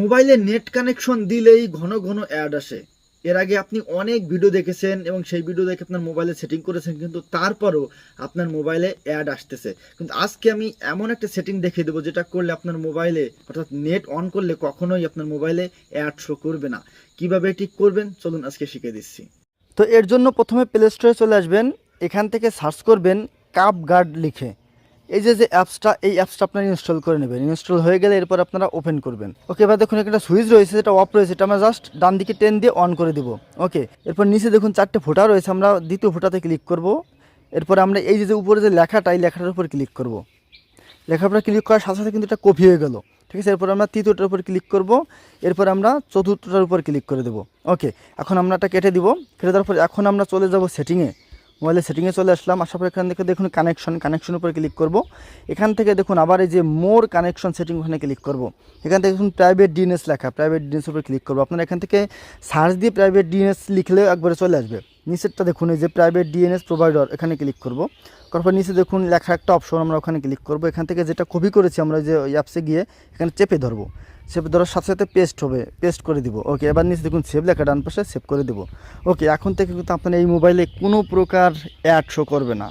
মোবাইলে net connection দিলেই ঘন ঘন অ্যাড আসে। এর আগে আপনি অনেক ভিডিও দেখেছেন এবং সেই ভিডিও দেখে আপনার মোবাইলে সেটিং করেছেন, কিন্তু তারপরও আপনার মোবাইলে অ্যাড আসতেছে। কিন্তু আজকে আমি এমন একটা সেটিং দেখিয়ে দেবো, যেটা করলে আপনার মোবাইলে অর্থাৎ নেট অন করলে কখনোই আপনার মোবাইলে অ্যাড শো করবে না। কীভাবে ঠিক করবেন? চলুন আজকে শিখে দিচ্ছি। তো এর জন্য প্রথমে প্লে স্টোরে চলে আসবেন। এখান থেকে সার্চ করবেন কাপ গার্ড লিখে। এই যে যে অ্যাপসটা এই অ্যাপসটা আপনারা ইনস্টল করে নেবেন। ইনস্টল হয়ে গেলে এরপর আপনারা ওপেন করবেন। ওকে এবার দেখুন একটা সুইচ রয়েছে, যেটা অফ রয়েছে, এটা আমরা জাস্ট ডান দিকে টেন দিয়ে অন করে দিব। ওকে এরপর নিচে দেখুন চারটে ফোটা রয়েছে, আমরা দ্বিতীয় ফোটাতে ক্লিক করব। এরপর আমরা এই যে যে উপরে যে লেখাটা, এই লেখাটার উপর ক্লিক করব। উপর ক্লিক করার সাথে সাথে কিন্তু এটা কপি হয়ে গেল। ঠিক আছে, এরপর আমরা তৃতীয়টার উপর ক্লিক করব। এরপর আমরা চতুর্থটার উপর ক্লিক করে দেবো। ওকে এখন আমরা এটা কেটে দিব। কেটে দেওয়ার পর এখন আমরা চলে যাব সেটিংয়ে মোবাইলের সেটিংয়ে চলে আসলাম। আসার পর এখান থেকে দেখুন কানেকশন কানেকশনের উপর ক্লিক করব। এখান থেকে দেখুন আবার এই যে মোর কানেকশন সেটিং ওখানে ক্লিক করব। এখান থেকে দেখুন প্রাইভেট ডিএনএস লেখা প্রাইভেট ডিএনএস উপর ক্লিক করব। আপনারা এখান থেকে সার্চ দিয়ে প্রাইভেট ডিএনএস লিখলেও একবারে চলে আসবে। নিচেরটা দেখুন, এই যে প্রাইভেট ডিএনএস প্রোভাইডার এখানে ক্লিক করব। তারপর নিচে দেখুন লেখা একটা অপশন আমরা ওখানে ক্লিক করব। এখান থেকে যেটা কপি করেছি আমরা যে অ্যাপসে গিয়ে এখানে চেপে ধরবো। সেভ ধরো সাথে সাথে পেস্ট হবে পেস্ট করে দিব। ওকে এবার নিচে দেখুন সেভ লেখা, ডান পাশে সেভ করে দিব। ওকে এখন থেকে কিন্তু আপনার এই মোবাইলে কোনো প্রকার অ্যাড শো করবে না।